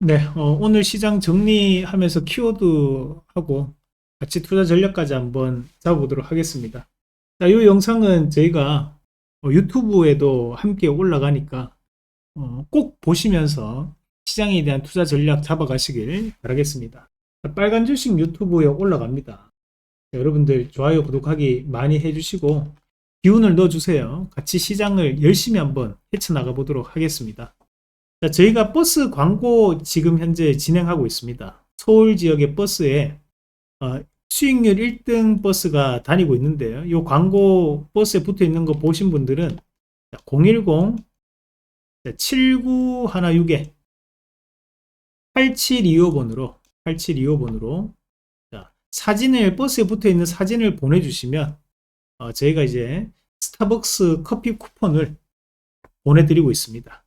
네, 어, 오늘 시장 정리하면서 키워드하고 같이 투자 전략까지 한번 잡아보도록 하겠습니다. 자, 이 영상은 저희가 어, 유튜브에도 함께 올라가니까 어, 꼭 보시면서 시장에 대한 투자 전략 잡아가시길 바라겠습니다. 자, 빨간 주식 유튜브에 올라갑니다. 자, 여러분들 좋아요, 구독하기 많이 해주시고 기운을 넣어주세요. 같이 시장을 열심히 한번 헤쳐나가 보도록 하겠습니다. 자, 저희가 버스 광고 지금 현재 진행하고 있습니다. 서울 지역의 버스에 어, 수익률 1등 버스가 다니고 있는데요. 이 광고 버스에 붙어 있는 거 보신 분들은 010 7916에 8725번으로 8725번으로 사진을 버스에 붙어 있는 사진을 보내주시면 어, 저희가 이제 스타벅스 커피 쿠폰을 보내드리고 있습니다.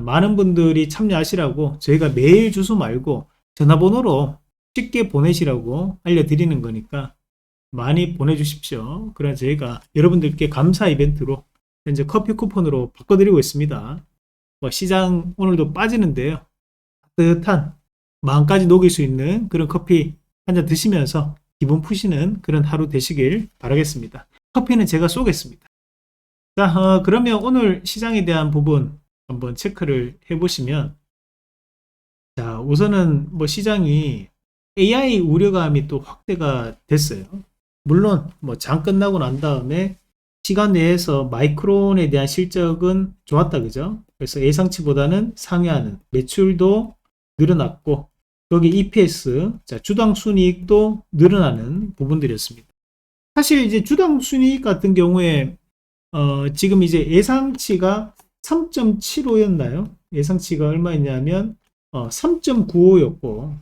많은 분들이 참여하시라고 저희가 메일 주소 말고 전화번호로 쉽게 보내시라고 알려드리는 거니까 많이 보내주십시오. 그래 저희가 여러분들께 감사 이벤트로 현재 커피 쿠폰으로 바꿔드리고 있습니다. 뭐 시장 오늘도 빠지는데요. 따뜻한 마음까지 녹일 수 있는 그런 커피 한 잔 드시면서 기분 푸시는 그런 하루 되시길 바라겠습니다. 커피는 제가 쏘겠습니다. 자, 어, 그러면 오늘 시장에 대한 부분 한번 체크를 해보시면 자 우선은 뭐 시장이 AI 우려감이 또 확대가 됐어요. 물론 뭐 장 끝나고 난 다음에 시간 내에서 마이크론에 대한 실적은 좋았다 그죠? 그래서 예상치보다는 상회하는 매출도 늘어났고 여기 EPS 자 주당 순이익도 늘어나는 부분들이었습니다. 사실 이제 주당 순이익 같은 경우에 어, 지금 이제 예상치가 3.75였나요? 예상치가 얼마였냐면 어, 3.95였고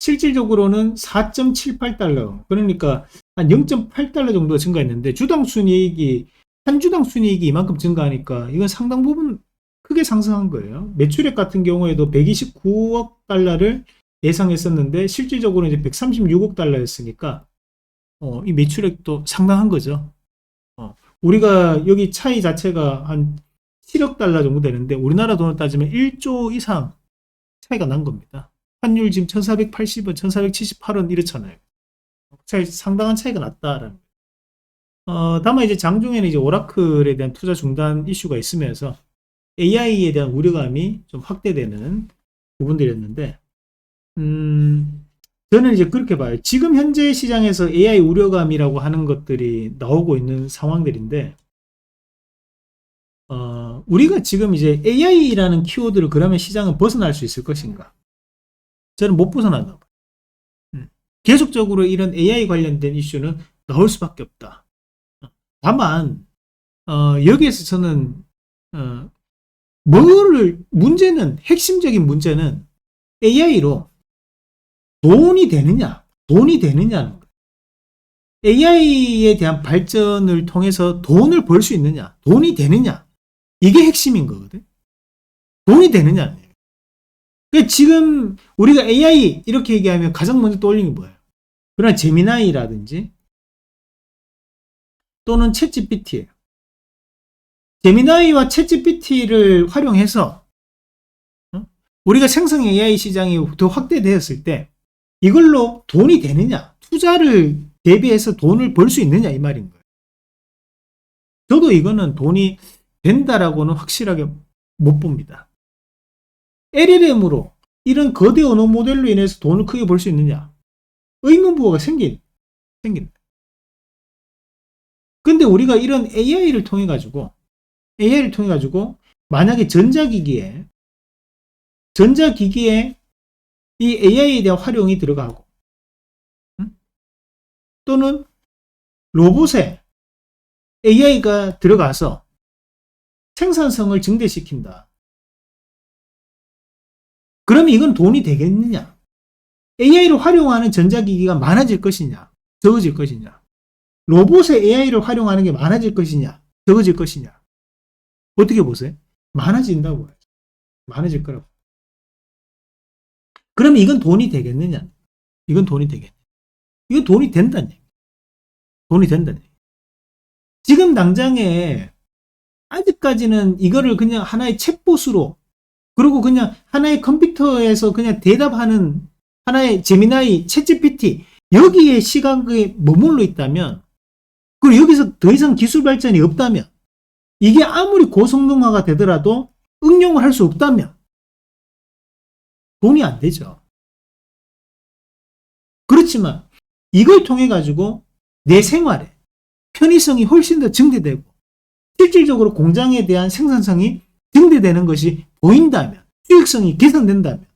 실질적으로는 4.78달러 그러니까 한 0.8달러 정도가 증가했는데 주당 순이익이 한 주당 순이익이 이만큼 증가하니까 이건 상당 부분 크게 상승한 거예요. 매출액 같은 경우에도 129억 달러를 예상했었는데 실질적으로 이제 136억 달러였으니까 어, 이 매출액도 상당한 거죠. 우리가 여기 차이 자체가 한 7억 달러 정도 되는데 우리나라 돈으로 따지면 1조 이상 차이가 난 겁니다. 환율 지금 1480원, 1478원 이렇잖아요. 차이, 상당한 차이가 났다라는. 어, 다만 이제 장중에는 이제 오라클에 대한 투자 중단 이슈가 있으면서 AI에 대한 우려감이 좀 확대되는 부분들이었는데, 음, 저는 이제 그렇게 봐요. 지금 현재 시장에서 AI 우려감이라고 하는 것들이 나오고 있는 상황들인데, 어, 우리가 지금 이제 AI라는 키워드를 그러면 시장은 벗어날 수 있을 것인가? 저는 못 벗어난다. 음. 계속적으로 이런 AI 관련된 이슈는 나올 수밖에 없다. 다만, 어, 여기에서 저는, 어, 뭐를, 문제는, 핵심적인 문제는 AI로 돈이 되느냐, 돈이 되느냐는 거예요. AI에 대한 발전을 통해서 돈을 벌 수 있느냐, 돈이 되느냐, 이게 핵심인 거거든. 돈이 되느냐. 그러니까 지금 우리가 AI 이렇게 얘기하면 가장 먼저 떠올리는 게 뭐예요? 그러나 제미나이라든지 또는 챗GPT예요. 제미나이와 챗GPT를 활용해서 어? 우리가 생성 AI 시장이 더 확대되었을 때 이걸로 돈이 되느냐, 투자를 대비해서 돈을 벌 수 있느냐 이 말인 거예요. 저도 이거는 돈이 된다라고는 확실하게 못 봅니다. LLM으로 이런 거대 언어 모델로 인해서 돈을 크게 벌 수 있느냐? 의문부호가 생긴, 생긴. 근데 우리가 이런 AI를 통해 가지고, AI를 통해 가지고, 만약에 전자기기에, 전자기기에 이 AI에 대한 활용이 들어가고 또는 로봇에 AI가 들어가서 생산성을 증대시킨다. 그러면 이건 돈이 되겠느냐? AI를 활용하는 전자기기가 많아질 것이냐? 적어질 것이냐? 로봇에 AI를 활용하는 게 많아질 것이냐? 적어질 것이냐? 어떻게 보세요? 많아진다고요. 많아질 거라고. 그러면 이건 돈이 되겠느냐? 이건 돈이 되겠냐? 이건 돈이 된다는 얘기. 돈이 된다는 얘기. 지금 당장에 아직까지는 이거를 그냥 하나의 챗봇으로 그리고 그냥 하나의 컴퓨터에서 그냥 대답하는 하나의 제미나이, 챗GPT 여기에 시각에 머물러 있다면 그리고 여기서 더 이상 기술 발전이 없다면 이게 아무리 고성능화가 되더라도 응용을 할 수 없다면 돈이 안 되죠. 그렇지만 이걸 통해 가지고 내 생활에 편의성이 훨씬 더 증대되고 실질적으로 공장에 대한 생산성이 증대되는 것이 보인다면 수익성이 개선된다면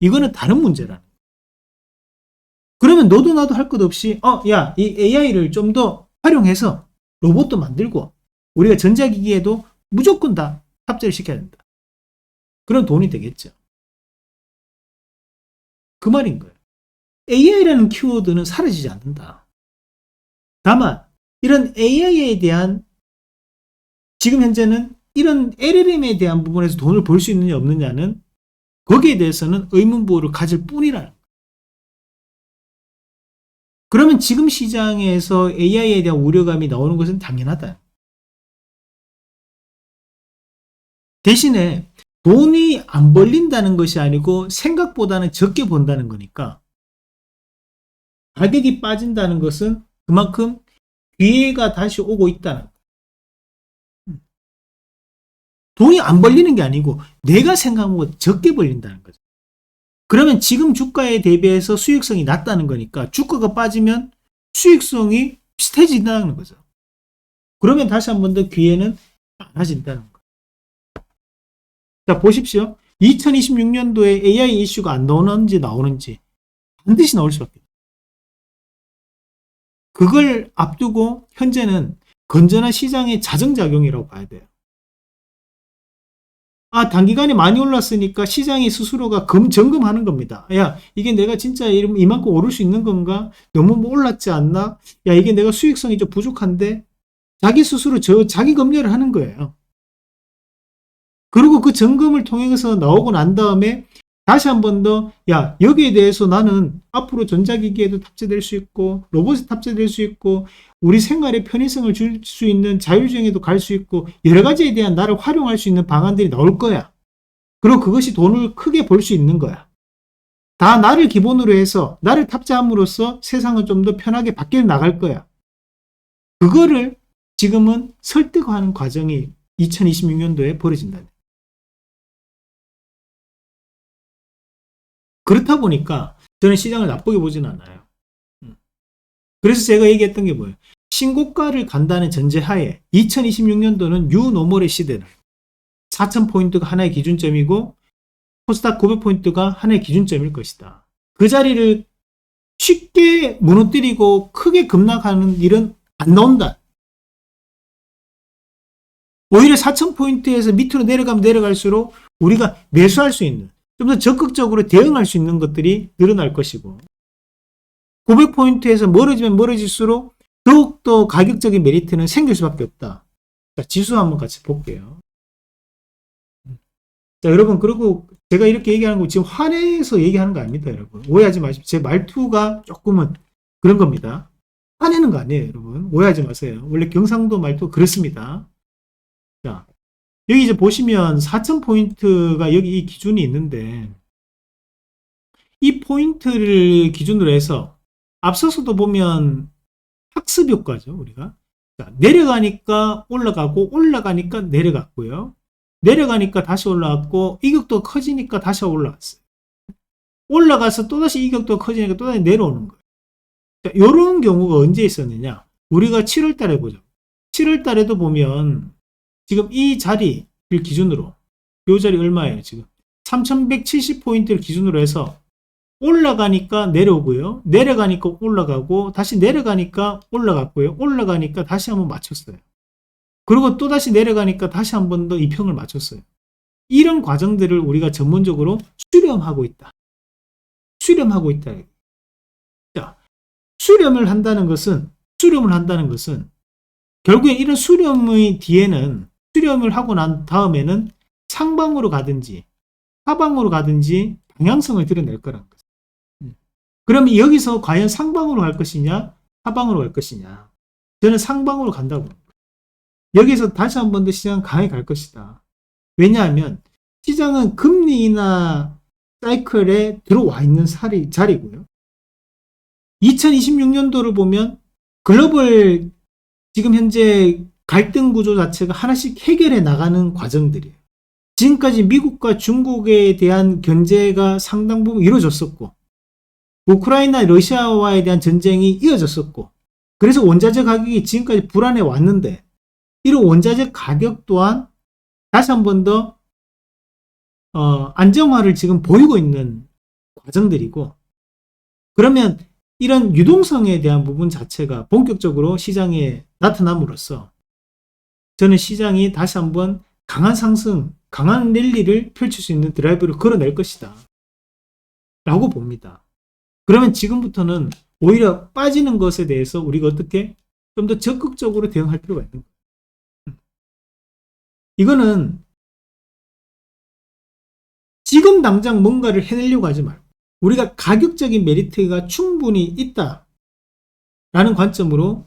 이거는 다른 문제라는 거예요. 그러면 너도 나도 할 것 없이 어, 야, 이 AI를 좀 더 활용해서 로봇도 만들고 우리가 전자기기에도 무조건 다 탑재를 시켜야 된다. 그런 돈이 되겠죠. 그 말인 거예요. AI라는 키워드는 사라지지 않는다. 다만 이런 AI에 대한 지금 현재는 이런 LLM에 대한 부분에서 돈을 벌 수 있느냐 없느냐는 거기에 대해서는 의문부호를 가질 뿐이라는. 그러면 지금 시장에서 AI에 대한 우려감이 나오는 것은 당연하다. 대신에 돈이 안 벌린다는 것이 아니고 생각보다는 적게 번다는 거니까 가격이 빠진다는 것은 그만큼 기회가 다시 오고 있다는 거. 돈이 안 벌리는 게 아니고 내가 생각한 것보다 적게 벌린다는 거죠. 그러면 지금 주가에 대비해서 수익성이 낮다는 거니까 주가가 빠지면 수익성이 비슷해진다는 거죠. 그러면 다시 한 번 더 기회는 많아진다는 거예요. 자, 보십시오. 2026년도에 AI 이슈가 안 나오는지 나오는지 반드시 나올 수밖에 없어요. 그걸 앞두고 현재는 건전한 시장의 자정작용이라고 봐야 돼요. 아, 단기간에 많이 올랐으니까 시장이 스스로가 검, 점검하는 겁니다. 야, 이게 내가 진짜 이만큼 오를 수 있는 건가? 너무 뭐 올랐지 않나? 야, 이게 내가 수익성이 좀 부족한데? 자기 스스로 저, 자기 검열을 하는 거예요. 그리고 그 점검을 통해서 나오고 난 다음에 다시 한 번 더, 야, 여기에 대해서 나는 앞으로 전자기기에도 탑재될 수 있고, 로봇에 탑재될 수 있고, 우리 생활에 편의성을 줄 수 있는 자율주행에도 갈 수 있고, 여러 가지에 대한 나를 활용할 수 있는 방안들이 나올 거야. 그리고 그것이 돈을 크게 벌 수 있는 거야. 다 나를 기본으로 해서, 나를 탑재함으로써 세상은 좀 더 편하게 바뀌어 나갈 거야. 그거를 지금은 설득하는 과정이 2026년도에 벌어진다. 그렇다 보니까 저는 시장을 나쁘게 보진 않아요. 음. 그래서 제가 얘기했던 게 뭐예요? 신고가를 간다는 전제하에 2026년도는 뉴노멀의 시대를 4,000포인트가 하나의 기준점이고 코스닥 900포인트가 하나의 기준점일 것이다. 그 자리를 쉽게 무너뜨리고 크게 급락하는 일은 안 나온다. 오히려 4,000포인트에서 밑으로 내려가면 내려갈수록 우리가 매수할 수 있는 좀 더 적극적으로 대응할 수 있는 것들이 늘어날 것이고 900포인트에서 멀어지면 멀어질수록 더욱더 가격적인 메리트는 생길 수밖에 없다. 자, 지수 한번 같이 볼게요. 자, 여러분, 그리고 제가 이렇게 얘기하는 거 지금 화내서 얘기하는 거 아닙니다, 여러분. 오해하지 마십시오. 제 말투가 조금은 그런 겁니다. 화내는 거 아니에요, 여러분. 오해하지 마세요. 원래 경상도 말투 그렇습니다. 자, 여기 이제 보시면 4,000포인트가 여기 이 기준이 있는데, 이 포인트를 기준으로 해서 앞서서도 보면 학습 효과죠, 우리가. 자, 내려가니까 올라가고, 올라가니까 내려갔고요. 내려가니까 다시 올라갔고, 이격도 커지니까 다시 올라갔어요. 올라가서 또다시 이격도 커지니까 또다시 내려오는 거예요. 자, 요런 경우가 언제 있었느냐? 우리가 7월 달에 보죠. 7월 달에도 보면, 지금 이 자리를 기준으로, 요 자리 얼마예요, 지금? 3170포인트를 기준으로 해서 올라가니까 내려오고요. 내려가니까 올라가고 다시 내려가니까 올라갔고요. 올라가니까 다시 한번 맞췄어요. 그리고 또 다시 내려가니까 다시 한 번 더 이평을 맞췄어요. 이런 과정들을 우리가 전문적으로 수렴하고 있다. 수렴하고 있다. 자, 수렴을 한다는 것은 수렴을 한다는 것은 결국에 이런 수렴의 뒤에는 수렴을 하고 난 다음에는 상방으로 가든지 하방으로 가든지 방향성을 드러낼 거라는 거죠. 그러면 여기서 과연 상방으로 갈 것이냐, 하방으로 갈 것이냐. 저는 상방으로 간다고. 여기서 다시 한 번 더 시장은 강하게 갈 것이다. 왜냐하면 시장은 금리 인하 사이클에 들어와 있는 자리, 자리고요. 2026년도를 보면 글로벌 지금 현재 갈등 구조 자체가 하나씩 해결해 나가는 과정들이에요. 지금까지 미국과 중국에 대한 견제가 상당 부분 이루어졌었고, 우크라이나, 러시아와에 대한 전쟁이 이어졌었고, 그래서 원자재 가격이 지금까지 불안해 왔는데, 이런 원자재 가격 또한 다시 한 번 더, 어, 안정화를 지금 보이고 있는 과정들이고, 그러면 이런 유동성에 대한 부분 자체가 본격적으로 시장에 나타남으로써 저는 시장이 다시 한번 강한 상승, 강한 랠리를 펼칠 수 있는 드라이브를 걸어낼 것이다. 라고 봅니다. 그러면 지금부터는 오히려 빠지는 것에 대해서 우리가 어떻게 좀 더 적극적으로 대응할 필요가 있는 거예요. 이거는 지금 당장 뭔가를 해내려고 하지 말고 우리가 가격적인 메리트가 충분히 있다. 라는 관점으로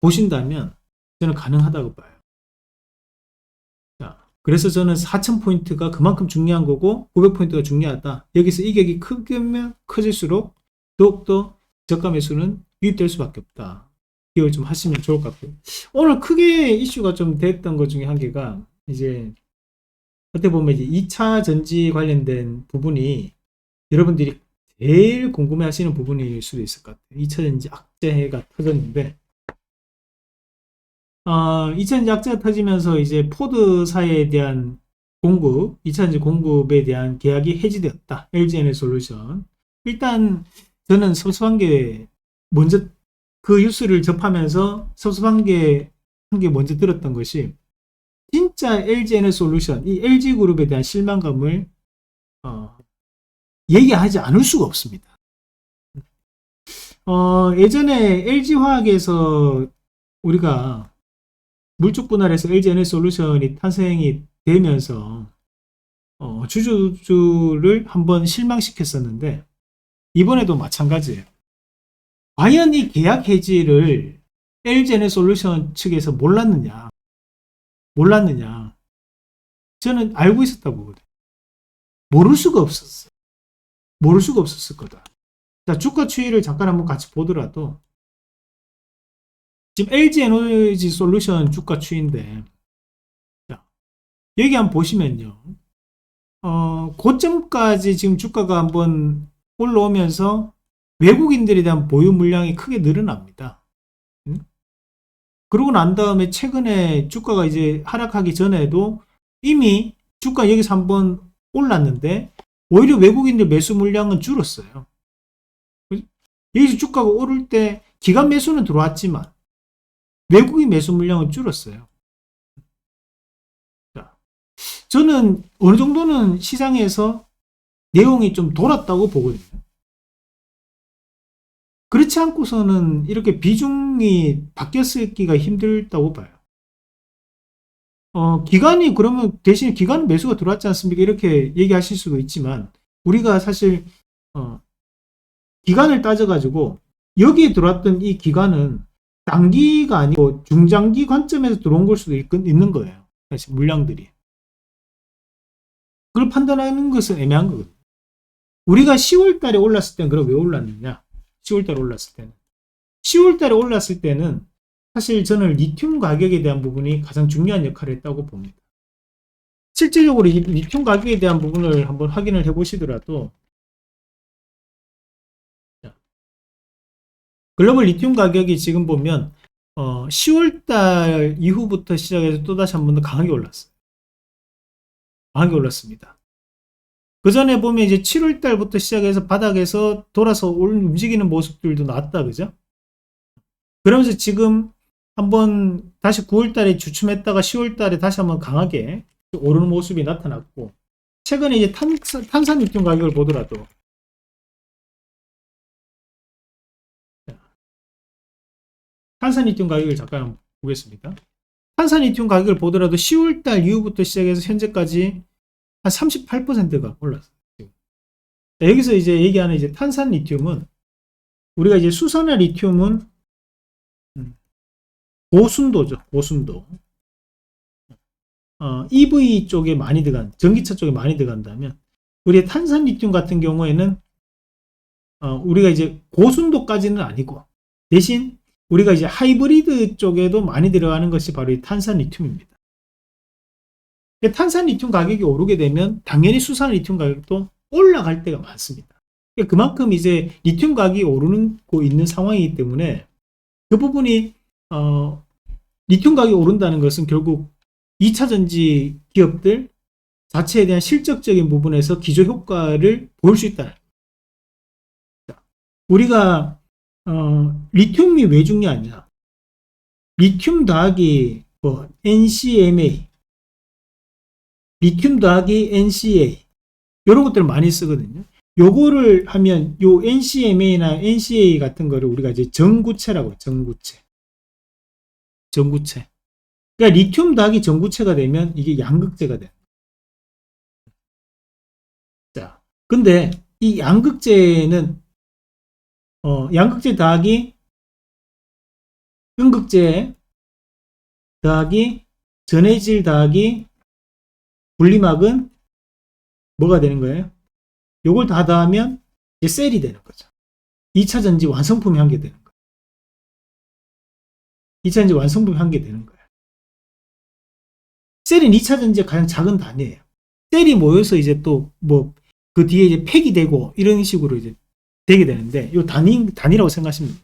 보신다면 저는 가능하다고 봐요. 자, 그래서 저는 4,000포인트가 그만큼 중요한 거고 900포인트가 중요하다. 여기서 이격이 크면 커질수록 더욱더 저가 매수는 유입될 수밖에 없다. 기억을 좀 하시면 좋을 것 같고요. 오늘 크게 이슈가 좀 됐던 것 중에 한 개가 이제 어떻게 보면 이제 2차 전지 관련된 부분이 여러분들이 제일 궁금해 하시는 부분일 수도 있을 것 같아요. 2차 전지 악재가 터졌는데 어, 2차 전지 악재가 터지면서 이제 포드사에 대한 공급, 2차 전지 공급에 대한 계약이 해지되었다. LG에너지 솔루션. 일단 저는 섭섭한 게 먼저 그 뉴스를 접하면서 섭섭한 게 한 게 먼저 들었던 것이 진짜 LG에너지 솔루션, 이 LG그룹에 대한 실망감을 어, 얘기하지 않을 수가 없습니다. 어, 예전에 LG화학에서 우리가 물적 분할해서 LG에너지 솔루션이 탄생이 되면서 어, 주주를 한번 실망시켰었는데 이번에도 마찬가지예요. 과연 이 계약 해지를 LG에너지 솔루션 측에서 몰랐느냐? 몰랐느냐? 저는 알고 있었다고 보거든요. 모를 수가 없었어. 모를 수가 없었을 거다. 자, 주가 추이를 잠깐 한번 같이 보더라도 지금 LG 에너지 솔루션 주가 추이인데 자, 여기 한번 보시면요. 어, 고점까지 지금 주가가 한번 올라오면서 외국인들에 대한 보유 물량이 크게 늘어납니다. 응? 그러고 난 다음에 최근에 주가가 이제 하락하기 전에도 이미 주가 여기서 한번 올랐는데 오히려 외국인들 매수 물량은 줄었어요. 여기서 주가가 오를 때 기간 매수는 들어왔지만 외국인 매수 물량은 줄었어요. 자, 저는 어느 정도는 시장에서 내용이 좀 돌았다고 보거든요. 그렇지 않고서는 이렇게 비중이 바뀌었기가 힘들다고 봐요. 어, 기간이 그러면 대신 기간 매수가 들어왔지 않습니까? 이렇게 얘기하실 수도 있지만 우리가 사실 어, 기간을 따져가지고 여기에 들어왔던 이 기간은 단기가 아니고 중장기 관점에서 들어온 걸 수도 있, 있는 거예요. 사실 물량들이. 그걸 판단하는 것은 애매한 거거든요. 우리가 10월 달에 올랐을 때는 그럼 왜 올랐느냐? 10월 달에 올랐을 때는. 10월 달에 올랐을 때는 사실 저는 리튬 가격에 대한 부분이 가장 중요한 역할을 했다고 봅니다. 실질적으로 이 리튬 가격에 대한 부분을 한번 확인을 해 보시더라도 글로벌 리튬 가격이 지금 보면 어, 10월 달 이후부터 시작해서 또다시 한 번 더 강하게 올랐어요. 강하게 올랐습니다. 그 전에 보면 이제 7월 달부터 시작해서 바닥에서 돌아서 올 움직이는 모습들도 나왔다 그죠? 그러면서 지금 한번 다시 9월 달에 주춤했다가 10월 달에 다시 한번 강하게 오르는 모습이 나타났고 최근에 이제 탄산, 탄산 리튬 가격을 보더라도 탄산 리튬 가격을 잠깐 보겠습니다. 탄산 리튬 가격을 보더라도 10월 달 이후부터 시작해서 현재까지 한 38%가 올랐어요. 여기서 이제 얘기하는 이제 탄산 리튬은 우리가 이제 수산화 리튬은 고순도죠. 고순도. 어, EV 쪽에 많이 들어간 전기차 쪽에 많이 들어간다면 우리 탄산 리튬 같은 경우에는 어, 우리가 이제 고순도까지는 아니고 대신 우리가 이제 하이브리드 쪽에도 많이 들어가는 것이 바로 이 탄산 리튬입니다. 근데 탄산 리튬 가격이 오르게 되면 당연히 수산 리튬 가격도 올라갈 때가 많습니다. 그러니까 그만큼 이제 리튬 가격이 오르고 있는 상황이기 때문에 그 부분이 어, 리튬 가격이 오른다는 것은 결국 2차 전지 기업들 자체에 대한 실적적인 부분에서 기조 효과를 보일 수 있다. 우리가 어, 리튬이 왜 중요하냐? 리튬 더하기 뭐 NCMA, 리튬 더하기 NCA 이런 것들을 많이 쓰거든요. 요거를 하면 요 NCMA나 NCA 같은 거를 우리가 이제 전구체라고. 전구체. 전구체. 그러니까 리튬 더하기 전구체가 되면 이게 양극재가 돼. 자, 근데 이 양극재는 어, 양극재 더하기 음극재 더하기 전해질 더하기 분리막은 뭐가 되는 거예요? 요걸 다 더하면 이제 셀이 되는 거죠. 2차 전지 완성품이 한 개 되는 거예요. 2차 전지 완성품이 한 개 되는 거예요. 셀은 2차 전지의 가장 작은 단위예요. 셀이 모여서 이제 또 뭐 그 뒤에 이제 팩이 되고 이런 식으로 이제 되게 되는데 요 단위 단위라고 생각하시면 돼요.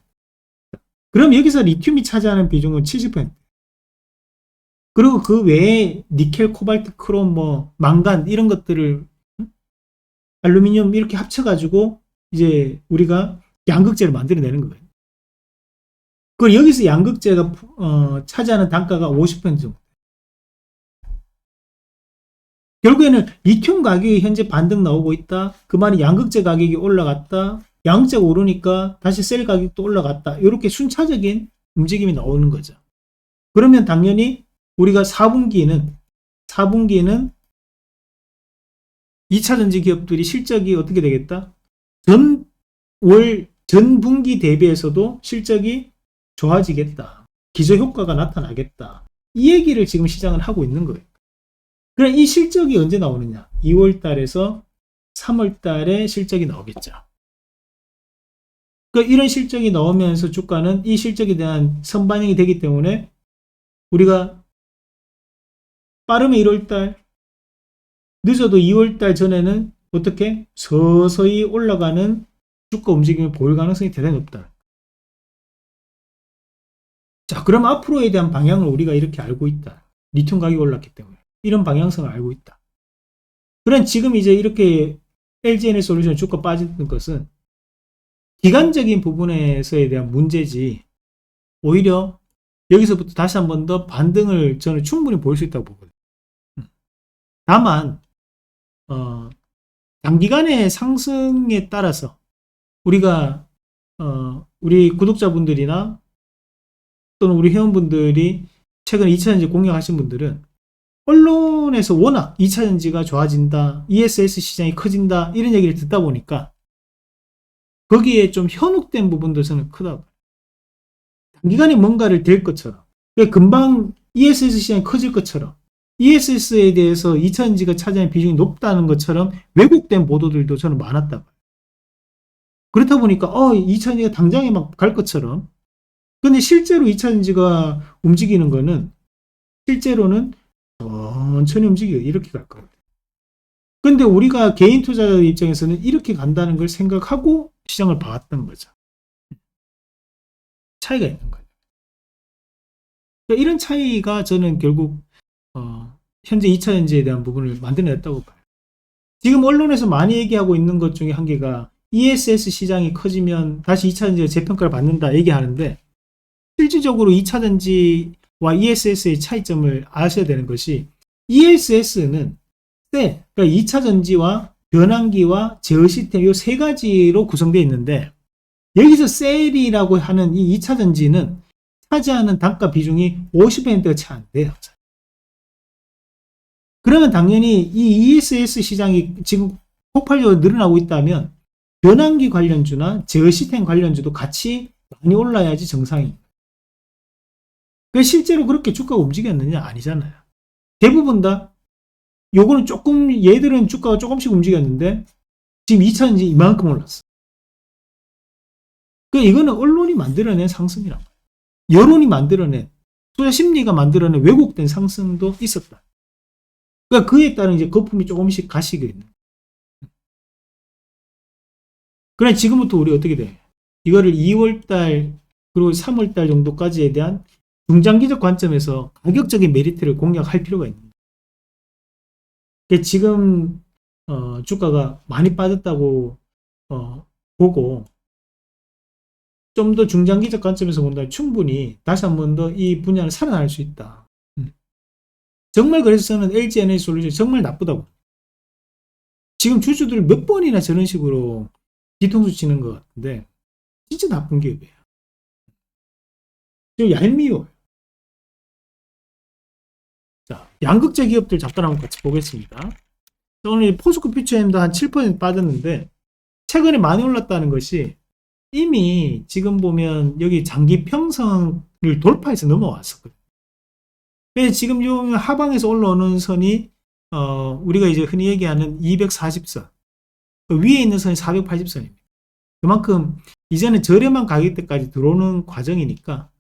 그럼 여기서 리튬이 차지하는 비중은 70%. 그리고 그 외에 니켈, 코발트, 크롬, 뭐 망간 이런 것들을 응? 알루미늄 이렇게 합쳐가지고 이제 우리가 양극재를 만들어내는 거예요. 그리고 여기서 양극재가 어, 차지하는 단가가 50% 정도. 결국에는 리튬 가격이 현재 반등 나오고 있다. 그 말이 양극재 가격이 올라갔다. 양극재가 오르니까 다시 셀 가격도 올라갔다. 이렇게 순차적인 움직임이 나오는 거죠. 그러면 당연히 우리가 4분기에는 4분기에는 2차 전지 기업들이 실적이 어떻게 되겠다? 전월 전분기 대비해서도 실적이 좋아지겠다. 기저 효과가 나타나겠다. 이 얘기를 지금 시장은 하고 있는 거예요. 그럼 이 실적이 언제 나오느냐? 2월 달에서 3월 달에 실적이 나오겠죠. 그 이런 실적이 나오면서 주가는 이 실적에 대한 선반영이 되기 때문에 우리가 빠르면 1월 달, 늦어도 2월 달 전에는 어떻게 서서히 올라가는 주가 움직임을 보일 가능성이 대단히 높다. 자, 그럼 앞으로에 대한 방향을 우리가 이렇게 알고 있다. 리튬 가격이 올랐기 때문에. 이런 방향성을 알고 있다. 그럼 지금 이제 이렇게 LGN의 솔루션 주가 빠지는 것은 기간적인 부분에서에 대한 문제지 오히려 여기서부터 다시 한 번 더 반등을 저는 충분히 볼 수 있다고 보거든요. 다만 어, 단기간의 상승에 따라서 우리가 어, 우리 구독자분들이나 또는 우리 회원분들이 최근 2차전지 공략하신 분들은 언론에서 워낙 2차전지가 좋아진다, ESS 시장이 커진다 이런 얘기를 듣다 보니까 거기에 좀 현혹된 부분도 저는 크다고. 단기간에 뭔가를 될 것처럼, 금방 ESS 시장이 커질 것처럼, ESS에 대해서 2차전지가 차지하는 비중이 높다는 것처럼 왜곡된 보도들도 저는 많았다고. 그렇다 보니까, 어, 2차전지가 당장에 막 갈 것처럼. 근데 실제로 2차전지가 움직이는 거는, 실제로는 천천히 움직여. 이렇게 갈 거거든요. 근데 우리가 개인 투자자 입장에서는 이렇게 간다는 걸 생각하고 시장을 봐왔던 거죠. 차이가 있는 거예요. 그러니까 이런 차이가 저는 결국 어, 현재 2차 전지에 대한 부분을 만들어냈다고 봐요. 지금 언론에서 많이 얘기하고 있는 것 중에 한 개가 ESS 시장이 커지면 다시 2차 전지가 재평가를 받는다 얘기하는데 실질적으로 2차 전지와 ESS의 차이점을 아셔야 되는 것이 ESS는 세, 그러니까 2차 전지와 변환기와 제어 시스템 이 세 가지로 구성되어 있는데 여기서 셀이라고 하는 이 2차 전지는 차지하는 단가 비중이 50%가 채 안 돼요. 그러면 당연히 이 ESS 시장이 지금 폭발적으로 늘어나고 있다면 변환기 관련주나 제어 시스템 관련주도 같이 많이 올라야지 정상입니다. 그 실제로 그렇게 주가가 움직였느냐? 아니잖아요. 대부분 다 요거는 조금 얘들은 주가가 조금씩 움직였는데 지금 2차전지 이만큼 올랐어. 그 이거는 언론이 만들어낸 상승이라고. 여론이 만들어낸 투자 심리가 만들어낸 왜곡된 상승도 있었다. 그러니까 그에 따른 이제 거품이 조금씩 가시게 있는. 그래 지금부터 우리 어떻게 돼? 이거를 2월달 그리고 3월달 정도까지에 대한 중장기적 관점에서 가격적인 메리트를 공략할 필요가 있는. 그 지금 어, 주가가 많이 빠졌다고 어, 보고 좀 더 중장기적 관점에서 본다면 충분히 다시 한 번 더 이 분야를 살아날 수 있다. 음. 정말 그래서 저는 LG 에너지 솔루션 정말 나쁘다고. 지금 주주들 몇 번이나 저런 식으로 뒤통수 치는 것 같은데 진짜 나쁜 기업이에요. 좀 얄미워요. 자, 양극재 기업들 잠깐 한번 같이 보겠습니다. 오늘 포스코 퓨처엠도 한 7% 빠졌는데 최근에 많이 올랐다는 것이 이미 지금 보면 여기 장기 평선을 돌파해서 넘어왔었거든요. 지금 요 하방에서 올라오는 선이 어, 우리가 이제 흔히 얘기하는 240선 그 위에 있는 선이 480선입니다. 그만큼 이제는 저렴한 가격대까지 들어오는 과정이니까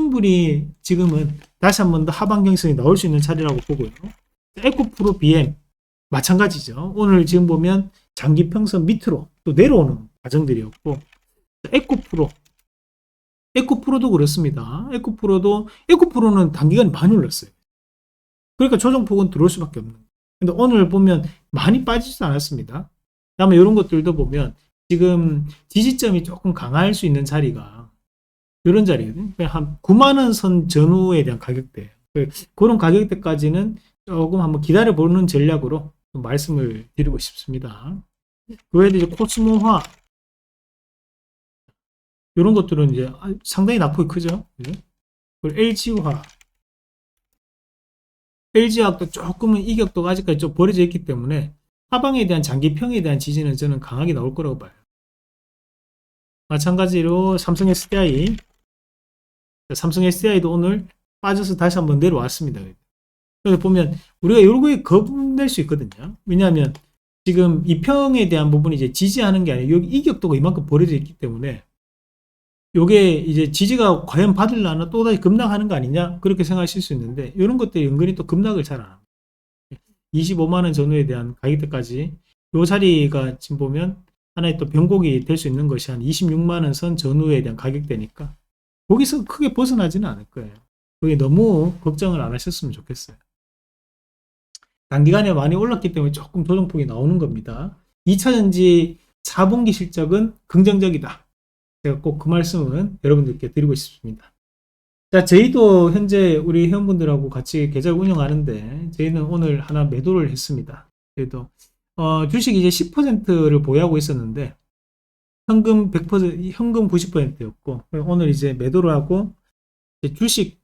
충분히 지금은 다시 한 번 더 하방 경선이 나올 수 있는 자리라고 보고요. 에코프로 BM 마찬가지죠. 오늘 지금 보면 장기 평선 밑으로 또 내려오는 과정들이었고 에코프로 에코프로도 그렇습니다. 에코프로도 에코프로는 단기간 많이 올랐어요. 그러니까 조정폭은 들어올 수밖에 없는. 근데 오늘 보면 많이 빠지지 않았습니다. 다음에 이런 것들도 보면 지금 지지점이 조금 강할 수 있는 자리가 이런 자리거든요. 한 9만 원 선 전후에 대한 가격대. 그런 가격대까지는 조금 한번 기다려 보는 전략으로 말씀을 드리고 싶습니다. 그 외에도 이제 코스모화 이런 것들은 이제 상당히 낙폭이 크죠. 그리고 LG화 LG화학도 조금은 이격도가 아직까지 좀 버려져 있기 때문에 하방에 대한 장기평에 대한 지지는 저는 강하게 나올 거라고 봐요. 마찬가지로 삼성 SDI 삼성 SDI도 오늘 빠져서 다시 한번 내려왔습니다. 그래서 보면 우리가 이런 거에 겁낼 수 있거든요. 왜냐하면 지금 이평에 대한 부분이 이제 지지하는 게 아니라 여기 이격도가 이만큼 벌어져 있기 때문에 요게 이제 지지가 과연 받을라나 또다시 급락하는 거 아니냐 그렇게 생각하실 수 있는데 이런 것들이 은근히 또 급락을 잘 안 합니다. 25만원 전후에 대한 가격대까지 요 자리가 지금 보면 하나의 또 변곡이 될 수 있는 것이 한 26만원 선 전후에 대한 가격대니까 거기서 크게 벗어나지는 않을 거예요. 그게 너무 걱정을 안 하셨으면 좋겠어요. 단기간에 많이 올랐기 때문에 조금 조정폭이 나오는 겁니다. 2차전지 4분기 실적은 긍정적이다. 제가 꼭 그 말씀은 여러분들께 드리고 싶습니다. 자, 저희도 현재 우리 회원분들하고 같이 계좌를 운영하는데 저희는 오늘 하나 매도를 했습니다. 그래도 어, 주식 이제 10%를 보유하고 있었는데 현금 100% 현금 90%였고 오늘 이제 매도를 하고 주식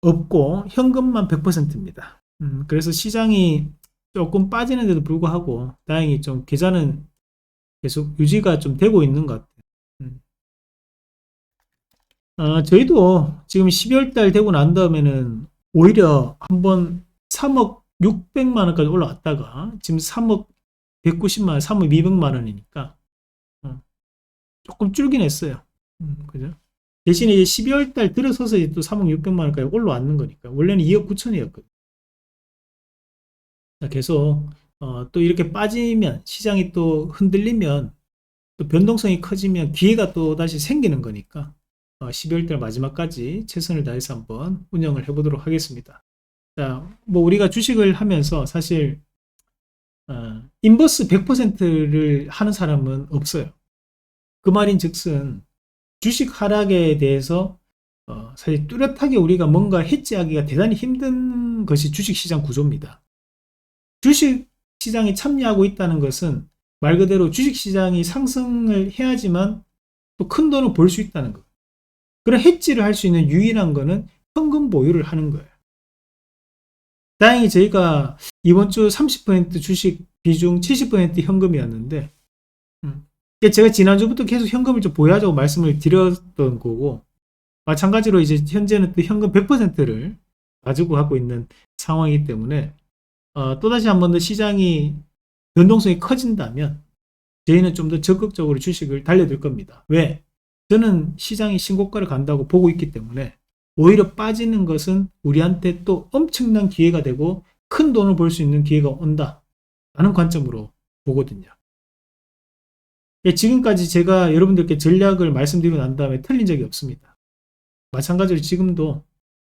없고 현금만 100%입니다. 음, 그래서 시장이 조금 빠지는데도 불구하고 다행히 좀 계좌는 계속 유지가 좀 되고 있는 것 같아요. 음. 어, 저희도 지금 12월 달 되고 난 다음에는 오히려 한번 3억 600만 원까지 올라왔다가 지금 3억 190만 원, 3억 200만 원이니까 조금 줄긴 했어요. 음, 그죠? 대신에 이제 12월 달 들어서서 이제 또 3억 6백만 원까지 올라왔는 거니까. 원래는 2억 9천이었거든. 계속, 어, 또 이렇게 빠지면, 시장이 또 흔들리면, 또 변동성이 커지면 기회가 또 다시 생기는 거니까, 어, 12월 달 마지막까지 최선을 다해서 한번 운영을 해보도록 하겠습니다. 자, 뭐 우리가 주식을 하면서 사실, 어, 인버스 100%를 하는 사람은 없어요. 그 말인 즉슨 주식 하락에 대해서 어, 사실 뚜렷하게 우리가 뭔가 해지하기가 대단히 힘든 것이 주식시장 구조입니다. 주식시장에 참여하고 있다는 것은 말 그대로 주식시장이 상승을 해야지만 또 큰 돈을 벌 수 있다는 것. 그런 해지를 할 수 있는 유일한 거는 현금 보유를 하는 거예요. 다행히 저희가 이번 주 30% 주식 비중 70% 현금이었는데 제가 지난주부터 계속 현금을 좀 보유하자고 말씀을 드렸던 거고, 마찬가지로 이제 현재는 또 현금 100%를 가지고 하고 있는 상황이기 때문에 어, 또다시 한 번 더 시장이 변동성이 커진다면 저희는 좀 더 적극적으로 주식을 달려들 겁니다. 왜? 저는 시장이 신고가를 간다고 보고 있기 때문에 오히려 빠지는 것은 우리한테 또 엄청난 기회가 되고 큰 돈을 벌 수 있는 기회가 온다. 라는 관점으로 보거든요. 예, 지금까지 제가 여러분들께 전략을 말씀드리고 난 다음에 틀린 적이 없습니다. 마찬가지로 지금도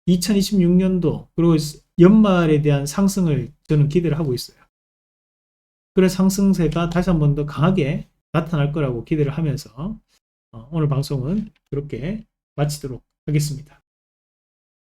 2026년도 그리고 연말에 대한 상승을 저는 기대를 하고 있어요. 그런 상승세가 다시 한 번 더 강하게 나타날 거라고 기대를 하면서 어, 오늘 방송은 그렇게 마치도록 하겠습니다.